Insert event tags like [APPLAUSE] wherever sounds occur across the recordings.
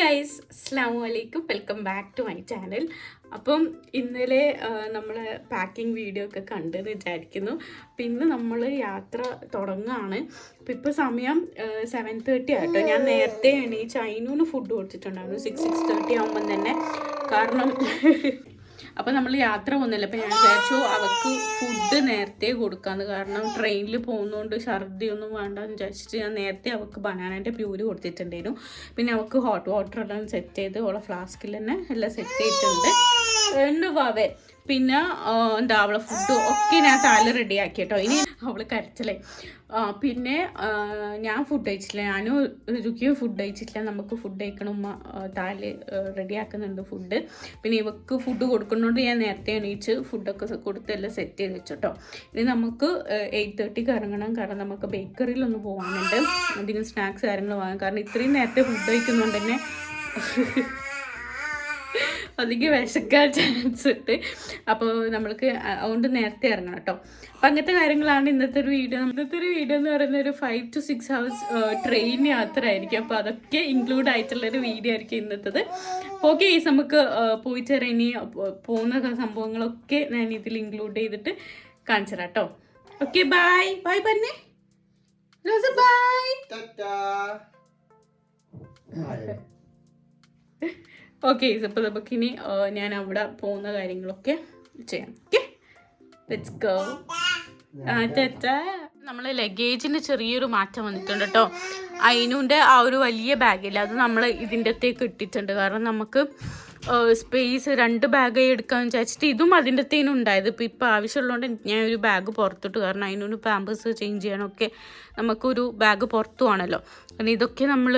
Guys അസ്സാം വലൈക്കും welcome back to my channel അപ്പം ഇന്നലെ നമ്മൾ പാക്കിംഗ് വീഡിയോ ഒക്കെ കണ്ടെന്ന് വിചാരിക്കുന്നു. അപ്പം ഇന്ന് നമ്മൾ യാത്ര തുടങ്ങുകയാണ് അപ്പം ഇപ്പോൾ സമയം സെവൻ തേർട്ടി ആട്ടോ. ഞാൻ നേരത്തെ എണീച്ച് അതിനൂന്ന് ഫുഡ് കൊടുത്തിട്ടുണ്ടായിരുന്നു. സിക്സ് സിക്സ് തേർട്ടി ആകുമ്പം തന്നെ. കാരണം അപ്പം നമ്മൾ യാത്ര പോകുന്നില്ല. അപ്പൊ ഞാൻ വിചാരിച്ചു അവൾക്ക് ഫുഡ് നേരത്തെ കൊടുക്കാന്ന്. കാരണം ട്രെയിനിൽ പോകുന്നതുകൊണ്ട് ഛർദി ഒന്നും വേണ്ടെന്ന് വിചാരിച്ചിട്ട് ഞാൻ നേരത്തെ അവൾക്ക് ബനാനന്റെ പ്യൂര് കൊടുത്തിട്ടുണ്ടായിരുന്നു. പിന്നെ അവൾക്ക് ഹോട്ട് വാട്ടർ എല്ലാം സെറ്റ് ചെയ്ത് ഓളെ ഫ്ലാസ്കിൽ തന്നെ എല്ലാം സെറ്റ് ചെയ്തിട്ടുണ്ട്. രണ്ട് വാവേ പിന്നെ എന്താ അവളെ ഫുഡ് ഒക്കെ ഞാൻ തല ആക്കി കേട്ടോ ഇനി അവൾ കരച്ചില്ലേ പിന്നെ ഞാൻ ഫുഡ് കഴിച്ചില്ല. ഞാനും രുക്കിയും ഫുഡ് കഴിച്ചിട്ടില്ല. നമുക്ക് ഫുഡ് കഴിക്കണം താൽ റെഡിയാക്കുന്നുണ്ട് ഫുഡ് പിന്നെ ഇവക്ക് ഫുഡ് കൊടുക്കുന്നതുകൊണ്ട് ഞാൻ നേരത്തെ എണീച്ച് ഫുഡൊക്കെ കൊടുത്ത് എല്ലാം സെറ്റ് ചെയ്ത് വെച്ചോട്ടോ. ഇനി നമുക്ക് എയ്റ്റ് തേർട്ടിക്ക് ഇറങ്ങണം. കാരണം നമുക്ക് ബേക്കറിയിലൊന്ന് പോകാനുണ്ട് അധികം സ്നാക്സ് കാര്യങ്ങൾ വാങ്ങാം കാരണം ഇത്രയും നേരത്തെ ഫുഡ് കഴിക്കുന്നതുകൊണ്ട് തന്നെ അതിക്ക് വിശക്കാൻ ചാൻസ് ഉണ്ട്. അപ്പോൾ നമ്മൾക്ക് അതുകൊണ്ട് നേരത്തെ ഇറങ്ങണം കേട്ടോ. അപ്പം അങ്ങനത്തെ കാര്യങ്ങളാണ് ഇന്നത്തെ ഒരു വീഡിയോ. ഇന്നത്തെ ഒരു വീഡിയോ എന്ന് പറയുന്ന ഒരു five two six hours train യാത്ര ആയിരിക്കും അപ്പോൾ അതൊക്കെ ഇൻക്ലൂഡ് ആയിട്ടുള്ളൊരു വീഡിയോ ആയിരിക്കും ഇന്നത്തത്. ഓക്കെ ഈ നമുക്ക് പോയിട്ട് വരാം. ഇനി പോകുന്ന സംഭവങ്ങളൊക്കെ ഞാൻ ഇതിൽ ഇൻക്ലൂഡ് ചെയ്തിട്ട് കാണിച്ചു തരാം കേട്ടോ. ഓക്കെ ബൈ ബൈ പറഞ്ഞേ റോസ ബൈ ഓക്കെ അപ്പോൾ നമുക്കിനി ഞാൻ അവിടെ പോകുന്ന കാര്യങ്ങളൊക്കെ ചെയ്യാം. ഓക്കെ ലെറ്റ്സ് ഗോ നമ്മൾ ലഗേജിന് ചെറിയൊരു മാറ്റം വന്നിട്ടുണ്ട് കേട്ടോ അയിനുന്റെ ആ ഒരു വലിയ ബാഗില്ല അത് നമ്മൾ ഇതിന്റെ അകത്തേക്ക് ഇട്ടിട്ടുണ്ട്. കാരണം നമുക്ക് സ്പേസ് രണ്ട് ബാഗ് എടുക്കാമെന്ന് വിചാരിച്ചിട്ട് ഇതും അതിന്റെ തേനും ഉണ്ടായത്. ഇപ്പോൾ ഇപ്പോൾ ആവശ്യമുള്ളതുകൊണ്ട് ഞാൻ ഒരു ബാഗ് പുറത്തിട്ട്. കാരണം അതിനൊരു പാമ്പേഴ്സ് ചേഞ്ച് ചെയ്യാനൊക്കെ നമുക്കൊരു ബാഗ് പുറത്തു ആണല്ലോ. കാരണം ഇതൊക്കെ നമ്മൾ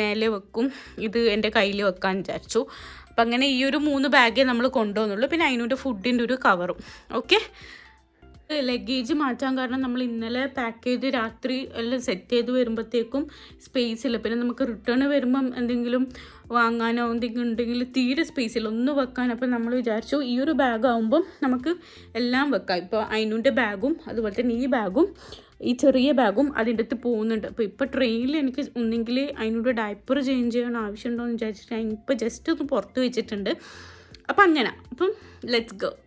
മേലെ വെക്കും. ഇത് എന്റെ കയ്യിൽ വെക്കാൻ വിചാരിച്ചു. അപ്പം അങ്ങനെ ഈ ഒരു മൂന്ന് ബാഗേ നമ്മൾ കൊണ്ടുപോകുന്നുള്ളൂ പിന്നെ അതിനൊരു ഫുഡിന്റെ ഒരു കവറും ഓക്കെ ലഗേജ് മാറ്റാൻ കാരണം നമ്മൾ ഇന്നലെ പാക്ക് ചെയ്ത് രാത്രി എല്ലാം സെറ്റ് ചെയ്ത് വരുമ്പോഴത്തേക്കും സ്പേസ് ഇല്ല. പിന്നെ നമുക്ക് റിട്ടേൺ വരുമ്പം എന്തെങ്കിലും വാങ്ങാനോ എന്തെങ്കിലും ഉണ്ടെങ്കിൽ തീരെ സ്പേസ് ഇല്ല. ഒന്ന് വെക്കാൻ. അപ്പോൾ നമ്മൾ വിചാരിച്ചു ഈ ഒരു ബാഗ് ആകുമ്പം നമുക്ക് എല്ലാം വെക്കാം. ഇപ്പോൾ അതിനുണ്ട് ബാഗും അതുപോലെ തന്നെ ഈ ബാഗും ഈ ചെറിയ ബാഗും അതിന്റെ അടുത്ത് പോകുന്നുണ്ട്. അപ്പോൾ ഇപ്പോൾ ട്രെയിനിൽ എനിക്ക് ഒന്നെങ്കിൽ അതിനോട് ഡയപ്പർ ചേഞ്ച് ചെയ്യണം ആവശ്യമുണ്ടോ എന്ന് വിചാരിച്ചിട്ട് ഇപ്പോൾ ജസ്റ്റ് ഒന്ന് പുറത്ത് വെച്ചിട്ടുണ്ട്. അപ്പം അങ്ങനെ. അപ്പം ലെറ്റ്സ് ഗോ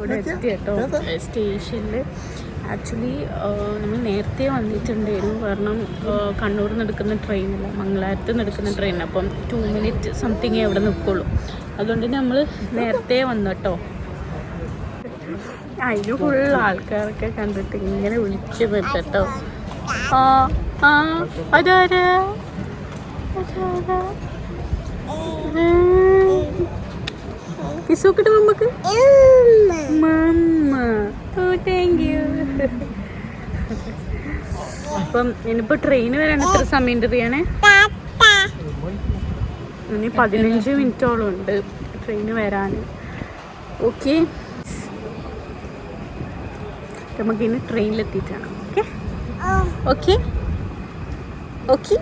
ഇവിടെ എത്തി കേട്ടോ സ്റ്റേഷനിൽ ആക്ച്വലി നമ്മൾ നേരത്തെ വന്നിട്ടുണ്ടായിരുന്നു. കാരണം കണ്ണൂർ നിന്ന് എടുക്കുന്ന ട്രെയിനല്ല മംഗലാരത്ത് നിന്ന് എടുക്കുന്ന ട്രെയിൻ. അപ്പം ടു മിനിറ്റ് സംതിങ് അവിടെ നിൽക്കുള്ളൂ. അതുകൊണ്ട് നമ്മൾ നേരത്തെ വന്നു കേട്ടോ അതിന് ഫുൾ ആൾക്കാരൊക്കെ കണ്ടിട്ട് ഇങ്ങനെ വിളിക്കുന്നുണ്ട് കേട്ടോ ആ ആ അതാരാ? അതാരാ? കിസോക്കിട്ട് മമ്മക്ക്. മമ്മ. ഓ താങ്ക് യു അപ്പം ഇനിയിപ്പോ ട്രെയിൻ വരാൻ എത്ര സമയം അറിയാണേ ഇനി പതിനഞ്ച് മിനിറ്റോളം ഉണ്ട് ട്രെയിൻ വരാൻ. ഓക്കെ നമുക്ക് നമുക്കിനി ട്രെയിനിലെത്തിയിട്ടാണ് ഓക്കെ ഓക്കെ ഓക്കെ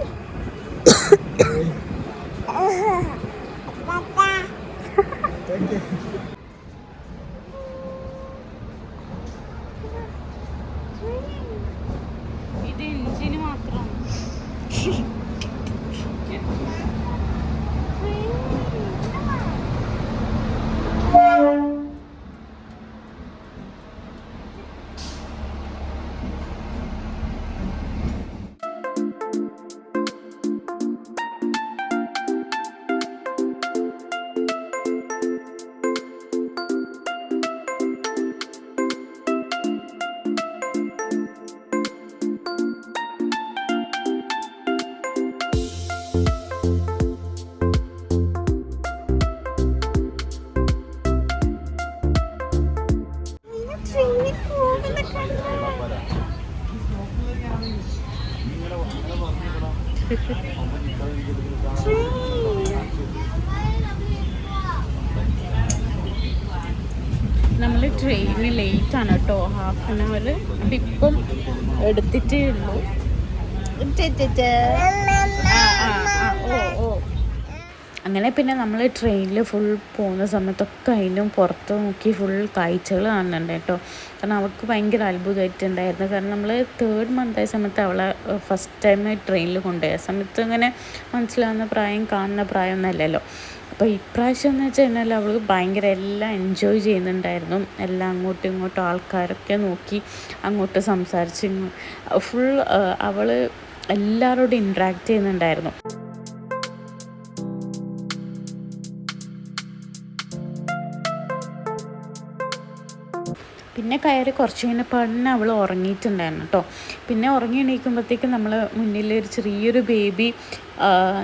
അങ്ങനെ പിന്നെ നമ്മൾ ട്രെയിനിൽ ഫുൾ പോകുന്ന സമയത്തൊക്കെ അതിനും പുറത്ത് നോക്കി ഫുൾ കാഴ്ചകൾ കാണുന്നുണ്ട് കേട്ടോ. കാരണം അവൾക്ക് ഭയങ്കര അത്ഭുതമായിട്ടുണ്ടായിരുന്നു കാരണം നമ്മൾ തേർഡ് മന്തായ സമയത്ത് അവളെ ഫസ്റ്റ് ടൈം ട്രെയിനിൽ കൊണ്ടുപോയ സമയത്ത് ഇങ്ങനെ മനസ്സിലാവുന്ന പ്രായം കാണുന്ന പ്രായം ഒന്നല്ലല്ലോ അപ്പോൾ ഇപ്രാവശ്യം എന്ന് വെച്ച് കഴിഞ്ഞാൽ അവൾ ഭയങ്കര എല്ലാം എൻജോയ് ചെയ്യുന്നുണ്ടായിരുന്നു. എല്ലാം അങ്ങോട്ടും ഇങ്ങോട്ടും ആൾക്കാരൊക്കെ നോക്കി അങ്ങോട്ട് സംസാരിച്ച് ഫുൾ അവൾ എല്ലാവരോടും ഇൻട്രാക്ട് ചെയ്യുന്നുണ്ടായിരുന്നു. പിന്നെ കയറി കുറച്ച് കഴിഞ്ഞപ്പോൾ തന്നെ അവൾ ഉറങ്ങിയിട്ടുണ്ടായിരുന്നു കേട്ടോ പിന്നെ ഉറങ്ങി എണീക്കുമ്പോഴത്തേക്കും നമ്മൾ മുന്നിൽ ഒരു ചെറിയൊരു ബേബി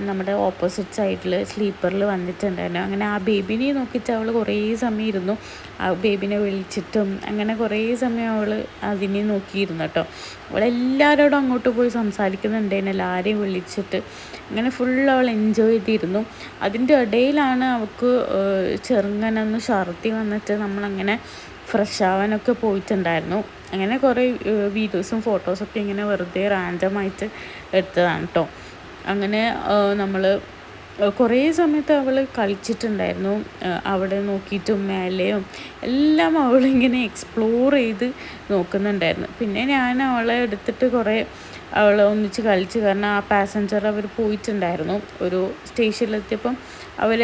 നമ്മുടെ ഓപ്പോസിറ്റ് സൈഡിൽ സ്ലീപ്പറിൽ വന്നിട്ടുണ്ടായിരുന്നു. അങ്ങനെ ആ ബേബിനെ നോക്കിയിട്ട് അവൾ കുറേ സമയം ഇരുന്നു. ആ ബേബിനെ വിളിച്ചിട്ടും അങ്ങനെ കുറേ സമയം അവൾ അതിനെ നോക്കിയിരുന്നു കേട്ടോ അവളെല്ലാവരോടും അങ്ങോട്ട് പോയി സംസാരിക്കുന്നുണ്ടായിരുന്നു. എല്ലാവരെയും വിളിച്ചിട്ട് അങ്ങനെ ഫുൾ അവൾ എൻജോയ് ചെയ്തിരുന്നു. അതിന്റെ ഇടയിലാണ് അവൾക്ക് ചെറുങ്ങനൊന്ന് ഛർദി വന്നിട്ട് നമ്മളങ്ങനെ ഫ്രഷ് ആവാനൊക്കെ പോയിട്ടുണ്ടായിരുന്നു. അങ്ങനെ കുറേ വീഡിയോസും ഫോട്ടോസൊക്കെ ഇങ്ങനെ വെറുതെ റാൻഡമായിട്ട് എടുത്തതാണ് കേട്ടോ അങ്ങനെ നമ്മൾ കുറേ സമയത്ത് അവൾ കളിച്ചിട്ടുണ്ടായിരുന്നു. അവിടെ നോക്കിയിട്ടും മേലെയും എല്ലാം അവളിങ്ങനെ എക്സ്പ്ലോർ ചെയ്ത് നോക്കുന്നുണ്ടായിരുന്നു. പിന്നെ ഞാൻ അവളെ എടുത്തിട്ട് കുറേ അവൾ ഒന്നിച്ച് കളിച്ച് കാരണം ആ പാസഞ്ചർ അവർ പോയിട്ടുണ്ടായിരുന്നു. ഒരു സ്റ്റേഷനിലെത്തിയപ്പം അവർ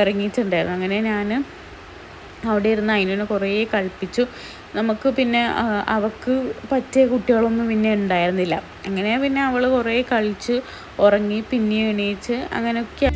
ഇറങ്ങിയിട്ടുണ്ടായിരുന്നു. അങ്ങനെ ഞാൻ അവിടെ ഇരുന്ന് അതിനെ കുറേ കളിപ്പിച്ചു നമുക്ക് പിന്നെ അവൾക്ക് പറ്റിയ കുട്ടികളൊന്നും പിന്നെ ഉണ്ടായിരുന്നില്ല. അങ്ങനെ പിന്നെ അവൾ കുറേ കളിച്ച് ഉറങ്ങി പിന്നെ എണീച്ച് അങ്ങനെയൊക്കെ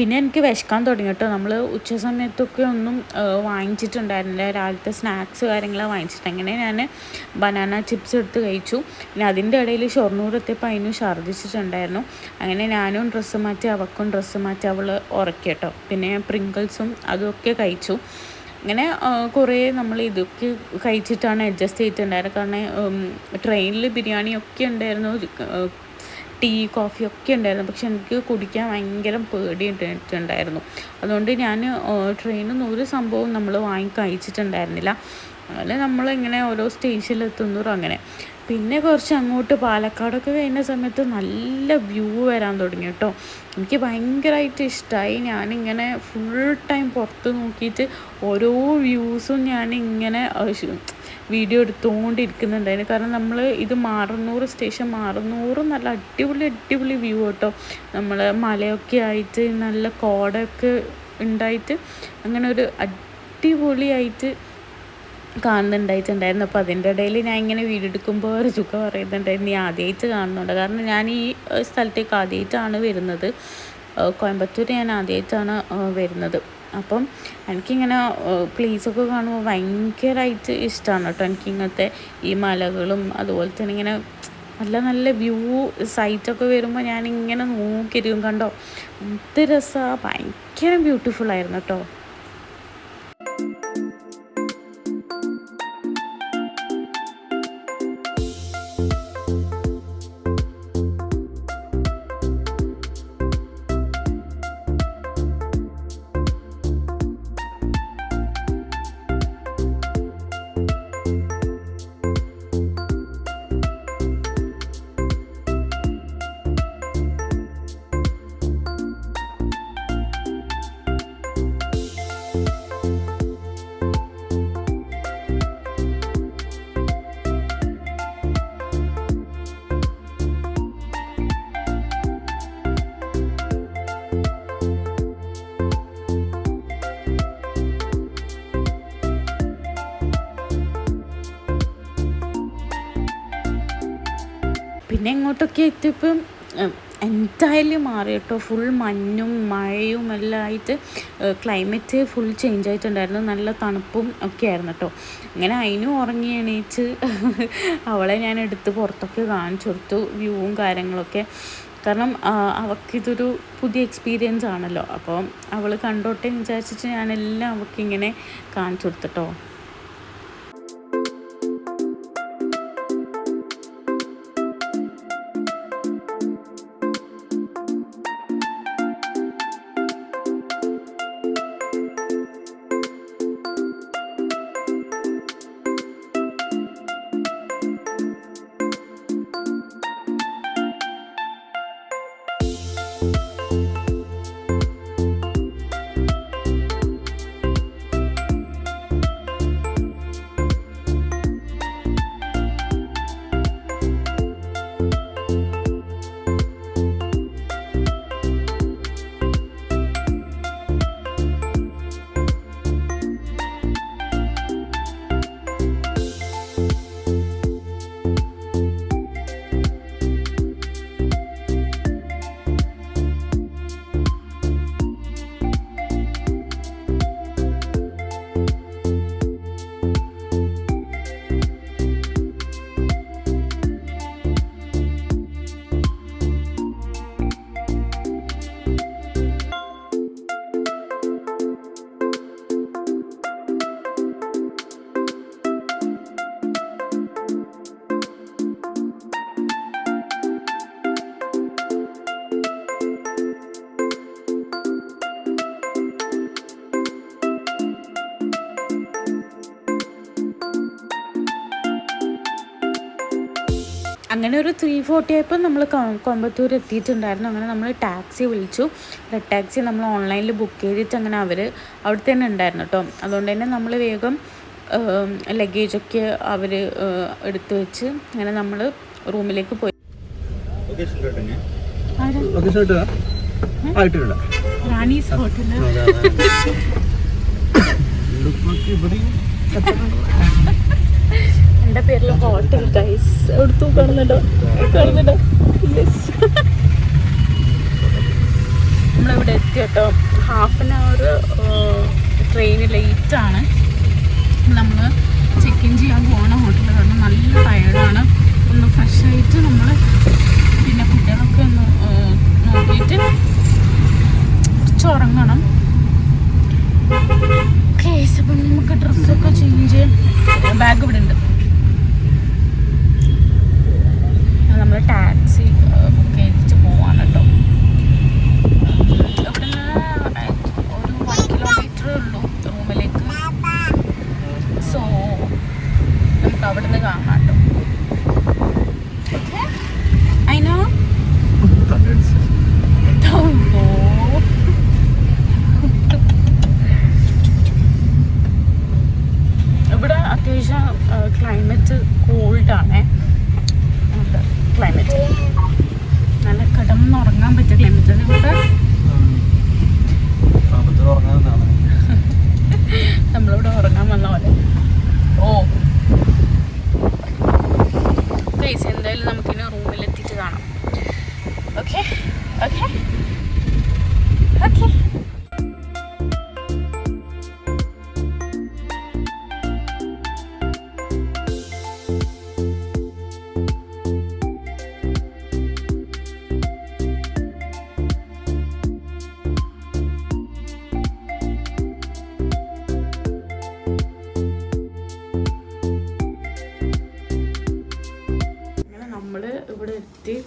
പിന്നെ എനിക്ക് വിശക്കാൻ തുടങ്ങി കേട്ടോ. നമ്മൾ ഉച്ച സമയത്തൊക്കെ ഒന്നും വാങ്ങിച്ചിട്ടുണ്ടായിരുന്നില്ല. രാവിലത്തെ സ്നാക്സ് കാര്യങ്ങളാണ് വാങ്ങിച്ചിട്ട്. അങ്ങനെ ഞാൻ ബനാന ചിപ്സ് എടുത്ത് കഴിച്ചു. പിന്നെ അതിന്റെ ഇടയിൽ ഷൊർണൂർ എത്തിയപ്പോൾ അതിന് ഛർദ്ദിച്ചിട്ടുണ്ടായിരുന്നു. അങ്ങനെ ഞാനും ഡ്രസ്സ് മാറ്റി അവക്കും ഡ്രസ്സ് മാറ്റി അവൾ ഉറക്കി കേട്ടോ. പിന്നെ പ്രിങ്കിൾസും അതൊക്കെ കഴിച്ചു. അങ്ങനെ കുറേ നമ്മൾ ഇതൊക്കെ കഴിച്ചിട്ടാണ് അഡ്ജസ്റ്റ് ചെയ്തിട്ടുണ്ടായിരുന്നത്. കാരണം ട്രെയിനിൽ ബിരിയാണി ഒക്കെ ഉണ്ടായിരുന്നു. ടീ കോഫി ഒക്കെ ഉണ്ടായിരുന്നു. പക്ഷെ എനിക്ക് കുടിക്കാൻ ഭയങ്കര പേടിയിട്ടുണ്ടായിരുന്നു അതുകൊണ്ട് ഞാൻ ട്രെയിനിൽ നിന്ന് ഒരു സംഭവം നമ്മൾ വാങ്ങി കഴിച്ചിട്ടുണ്ടായിരുന്നില്ല. അങ്ങനെ നമ്മളിങ്ങനെ ഓരോ സ്റ്റേഷനിലെത്തുന്നു അങ്ങനെ. പിന്നെ കുറച്ച് അങ്ങോട്ട് പാലക്കാടൊക്കെ കഴിഞ്ഞ സമയത്ത് നല്ല വ്യൂ വരാൻ തുടങ്ങി കേട്ടോ എനിക്ക് ഭയങ്കരമായിട്ട് ഇഷ്ടമായി ഞാനിങ്ങനെ ഫുൾ ടൈം പുറത്ത് നോക്കിയിട്ട് ഓരോ വ്യൂസും ഞാനിങ്ങനെ വീഡിയോ എടുത്തുകൊണ്ടിരിക്കുന്നുണ്ടായിരുന്നു കാരണം നമ്മൾ ഇത് മാറുന്നൂറ് സ്റ്റേഷൻ മാറുന്നൂറ് നല്ല അടിപൊളി അടിപൊളി വ്യൂ കേട്ടോ. നമ്മൾ മലയൊക്കെ ആയിട്ട് നല്ല കോടൊക്കെ ഉണ്ടായിട്ട് അങ്ങനെ ഒരു അടിപൊളിയായിട്ട് കാണുന്നുണ്ടായിട്ടുണ്ടായിരുന്നു. അപ്പോൾ അതിന്റെ ഇടയിൽ ഞാൻ ഇങ്ങനെ വീഡിയോ എടുക്കുമ്പോൾ ഒരു ചുക്ക പറയുന്നുണ്ടായിരുന്നു. നീ ആദ്യമായിട്ട് കാണുന്നുണ്ട്. കാരണം ഞാൻ ഈ സ്ഥലത്തേക്ക് ആദ്യമായിട്ടാണ് വരുന്നത്. കോയമ്പത്തൂർ ഞാൻ ആദ്യമായിട്ടാണ് വരുന്നത്. അപ്പം എനിക്കിങ്ങനെ പ്ലേസൊക്കെ കാണുമ്പോൾ ഭയങ്കരമായിട്ട് ഇഷ്ടമാണ് കേട്ടോ. എനിക്കിങ്ങനത്തെ ഈ മലകളും അതുപോലെ തന്നെ ഇങ്ങനെ നല്ല നല്ല വ്യൂ സൈറ്റൊക്കെ വരുമ്പോൾ ഞാനിങ്ങനെ നോക്കിയിരിക്കും കണ്ടോ. എന്ത് രസമാണ് ഭയങ്കര ബ്യൂട്ടിഫുൾ ആയിരുന്നു കേട്ടോ. പിന്നെ എങ്ങോട്ടൊക്കെ എത്തിയപ്പം എന്റയർലി മാറി കേട്ടോ ഫുൾ മഞ്ഞും മഴയും എല്ലാം ആയിട്ട് ക്ലൈമറ്റ് ഫുൾ ചേഞ്ച് ആയിട്ടുണ്ടായിരുന്നു. നല്ല തണുപ്പും ഒക്കെ ആയിരുന്നു കേട്ടോ അങ്ങനെ അതിനും ഉറങ്ങി എണീച്ച് അവളെ ഞാൻ എടുത്ത് പുറത്തൊക്കെ കാണിച്ചു കൊടുത്തു വ്യൂവും കാര്യങ്ങളൊക്കെ. കാരണം അവൾക്കിതൊരു പുതിയ എക്സ്പീരിയൻസ് ആണല്ലോ. അപ്പോൾ അവൾ കണ്ടോട്ടെ വിചാരിച്ചിട്ട് ഞാനെല്ലാം അവൾക്കിങ്ങനെ കാണിച്ചു കൊടുത്തിട്ടോ അങ്ങനെ ഒരു ത്രീ ഫോർട്ടി ആയപ്പോൾ നമ്മൾ കോയമ്പത്തൂർ എത്തിയിട്ടുണ്ടായിരുന്നു. അങ്ങനെ നമ്മൾ ടാക്സി വിളിച്ചു. റെഡ് ടാക്സി നമ്മൾ ഓൺലൈനിൽ ബുക്ക് ചെയ്തിട്ട് അങ്ങനെ അവർ അവിടെ തന്നെ ഉണ്ടായിരുന്നു കേട്ടോ അതുകൊണ്ട് തന്നെ നമ്മൾ വേഗം ലഗേജൊക്കെ അവർ എടുത്തു വെച്ച് അങ്ങനെ നമ്മൾ റൂമിലേക്ക് പോയി. റാണീസ് ഹോട്ടൽ [LAUGHS] എന്റെ പേരിൽ ഹോട്ടൽ ഗൈസ് എടുത്തു കാണുന്നുണ്ടോ കാണുന്നുണ്ടോ നമ്മളിവിടെ എത്തി കേട്ടോ ഹാഫ് ആൻ അവർ ട്രെയിൻ ആണ്. നമ്മൾ ചെക്ക് ഇൻ ചെയ്യാൻ പോകുന്ന ഹോട്ടലിൽ കാരണം നല്ല ടയർഡാണ് ഒന്ന് ഫ്രഷ് ആയിട്ട് നമ്മൾ പിന്നെ കുട്ടികളൊക്കെ ഒന്ന് നോക്കിയിട്ട് നോക്കിയിട്ട് കുറച്ചുറങ്ങണം കേസ് അപ്പം നമുക്ക് ഡ്രസ്സൊക്കെ ചേഞ്ച് ബാഗ് ഇവിടെ ഉണ്ട്. നമ്മൾ ടാക്സി ബുക്ക്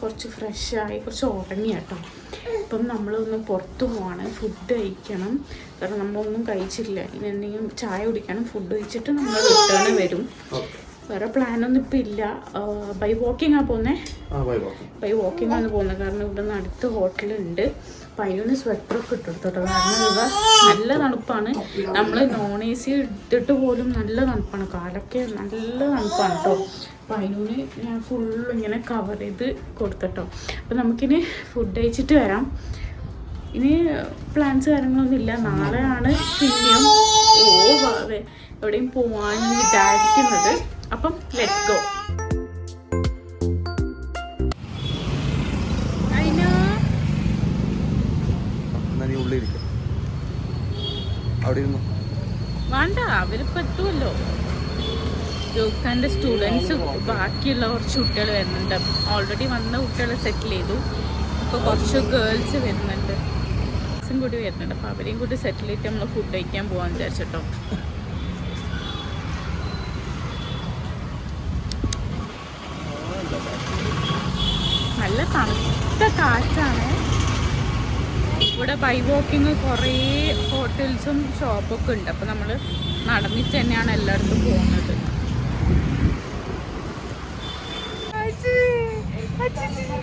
കുറച്ച് ഫ്രഷായി കുറച്ച് ഉറങ്ങി കേട്ടോ. ഇപ്പം നമ്മളൊന്ന് പുറത്ത് പോവാണ് ഫുഡ് കഴിക്കണം. കാരണം നമ്മളൊന്നും കഴിച്ചില്ല. ഇനി എന്തെങ്കിലും ചായ കുടിക്കണം ഫുഡ് കഴിച്ചിട്ട് നമ്മൾ റിട്ടേൺ വരും. വേറെ പ്ലാനൊന്നും ഇപ്പം ഇല്ല. ബൈ വാക്കിംഗ് ആ പോകുന്നേ ബൈ വാക്കിംഗ് ആണ് പോകുന്നത് കാരണം ഇവിടെ നിന്ന് അടുത്ത് ഹോട്ടലുണ്ട് അപ്പം അതിനൊന്ന് സ്വെറ്ററൊക്കെ ഇട്ടെടുത്തോട്ടോ കാരണം ഇവ നല്ല തണുപ്പാണ്. നമ്മൾ നോൺ എ സി ഇട്ടിട്ട് പോലും നല്ല തണുപ്പാണ്. കാലൊക്കെ നല്ല തണുപ്പാണ് കേട്ടോ. അപ്പം അതിനൂന്ന് ഞാൻ ഫുള്ള് ഇങ്ങനെ കവർ ചെയ്ത് കൊടുത്തിട്ടോ. അപ്പോൾ നമുക്കിനി ഫുഡ് കഴിച്ചിട്ട് വരാം. ഇനി പ്ലാൻസ് കാര്യങ്ങളൊന്നും ഇല്ല. നാളെയാണ് പിന്നെയും ഓ വേറെ എവിടെയും പോവാൻ വിചാരിക്കുന്നത്. അപ്പം ലെറ്റ് ഗോ അവിടെ ഇരുന്നു? വേണ്ട അവരിപ്പോ എത്തുമല്ലോ ജോക്കാന്റെ സ്റ്റുഡൻസ് ബാക്കിയുള്ള കുറച്ച് കുട്ടികൾ വരുന്നുണ്ട്. ഓൾറെഡി വന്ന കുട്ടികളെ സെറ്റിൽ ചെയ്തു. ഇപ്പോൾ കുറച്ച് ഗേൾസ് വരുന്നുണ്ട്. ഗേൾസും കൂടി വരുന്നുണ്ട്. അപ്പോൾ അവരെയും കൂടി സെറ്റിൽ ചെയ്തിട്ട് നമ്മൾ ഫുഡ് കഴിക്കാൻ പോവാൻ വിചാരിച്ചിട്ടോ. നല്ല തണുത്ത കാറ്റാണ്. ഇവിടെ ബൈ വാക്കിങ് കുറേ ഹോട്ടൽസും ഷോപ്പൊക്കെ ഉണ്ട്. അപ്പോൾ നമ്മൾ നടന്നിട്ട് തന്നെയാണ് എല്ലായിടത്തും പോകുന്നത്. നമ്മൾ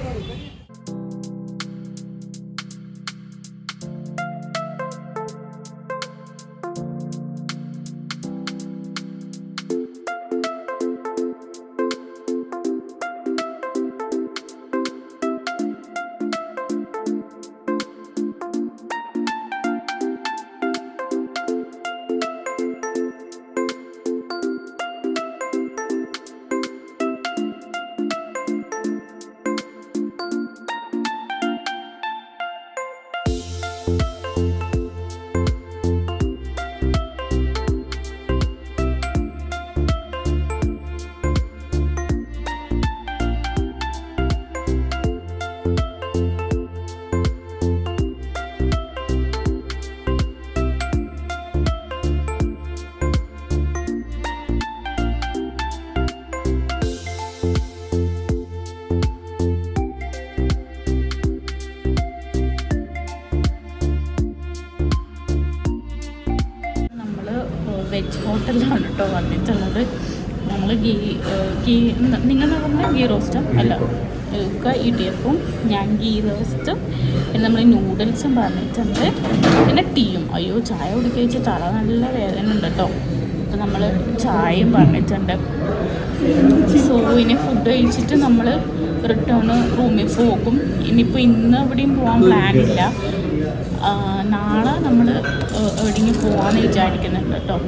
കേട്ടോ വന്നിട്ടുള്ളത്. നമ്മൾ ഗീ ഗീ നിങ്ങൾ പറഞ്ഞാൽ ഗീ റോസ്റ്റും അല്ല ഒക്കെ ഇടിയപ്പവും ഞാൻ ഗീ റോസ്റ്റും പിന്നെ നമ്മൾ നൂഡിൽസും പറഞ്ഞിട്ടുണ്ട്. പിന്നെ ടീയും. അയ്യോ ചായ കുടിക്കുക വെച്ചാൽ തല നല്ല വേദന ഉണ്ട് കേട്ടോ. അപ്പോൾ നമ്മൾ ചായയും പറഞ്ഞിട്ടുണ്ട്. സോ ഇനി ഫുഡ് കഴിച്ചിട്ട് നമ്മൾ റിട്ടേൺ റൂമിൽ പോകും. ഇനിയിപ്പോൾ ഇന്ന് എവിടെയും പോകാൻ പ്ലാൻ ഇല്ല. നാളെ നമ്മൾ എവിടെയെങ്കിലും പോകാമെന്ന് വിചാരിക്കുന്നുണ്ട് കേട്ടോ.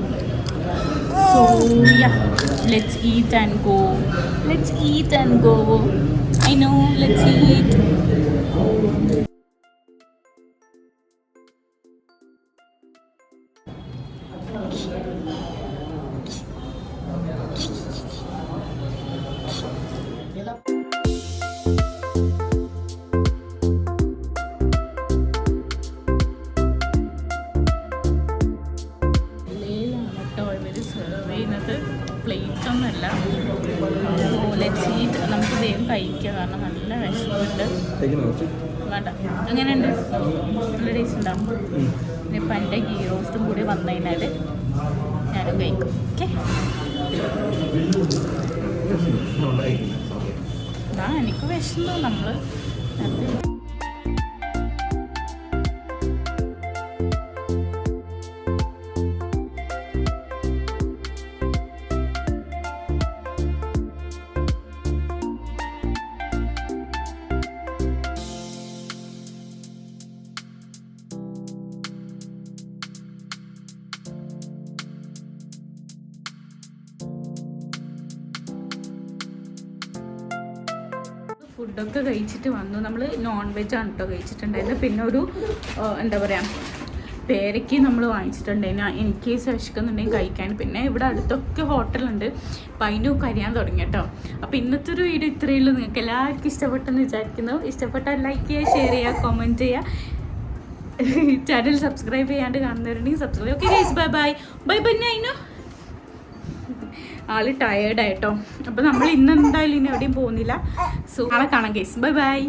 So yeah, let's eat and go. Let's eat and go. I know, let's eat. നല്ല വിഷമുണ്ട് വേണ്ട. എങ്ങനെയുണ്ട്? നല്ല ടേസ്റ്റ് ഉണ്ടാവും ഇനിയിപ്പോൾ എന്റെ ഗീ റോസ്റ്റും കൂടി വന്നു കഴിഞ്ഞാൽ ഞാനും കഴിക്കും. ഓക്കെ? ആ എനിക്ക് വിഷമം നമ്മൾ ഫുഡൊക്കെ കഴിച്ചിട്ട് വന്നു. നമ്മൾ നോൺ വെജ് ആണ് കേട്ടോ കഴിച്ചിട്ടുണ്ടായിരുന്നത്. പിന്നെ ഒരു എന്താ പറയുക പേരയ്ക്ക് നമ്മൾ വാങ്ങിച്ചിട്ടുണ്ടായിരുന്നു. എനിക്ക് വിശക്കുന്നുണ്ടെങ്കിൽ കഴിക്കാൻ. പിന്നെ ഇവിടെ അടുത്തൊക്കെ ഹോട്ടലുണ്ട്. അപ്പം അതിനും കരിയാൻ തുടങ്ങി കേട്ടോ അപ്പോൾ ഇന്നത്തെ ഒരു വീഡിയോ ഇത്രയേ ഉള്ളൂ. നിങ്ങൾക്ക് എല്ലാവർക്കും ഇഷ്ടപ്പെട്ടെന്ന് വിചാരിക്കുന്നു. ഇഷ്ടപ്പെട്ടാൽ ലൈക്ക് ചെയ്യുക ഷെയർ ചെയ്യുക കമന്റ് ചെയ്യുക. [LAUGHS] ചാനൽ സബ്സ്ക്രൈബ് ചെയ്യാണ്ട് കാണുന്നവരുണ്ടെങ്കിൽ subscribe okay bye bye bye bye അതിനു ആൾ ടയേർഡായിട്ടോ അപ്പോൾ നമ്മൾ ഇന്ന് എന്തായാലും ഇനി എവിടെയും പോകുന്നില്ല. സോ നാളെ കാണാം കേസ് ബൈ ബൈ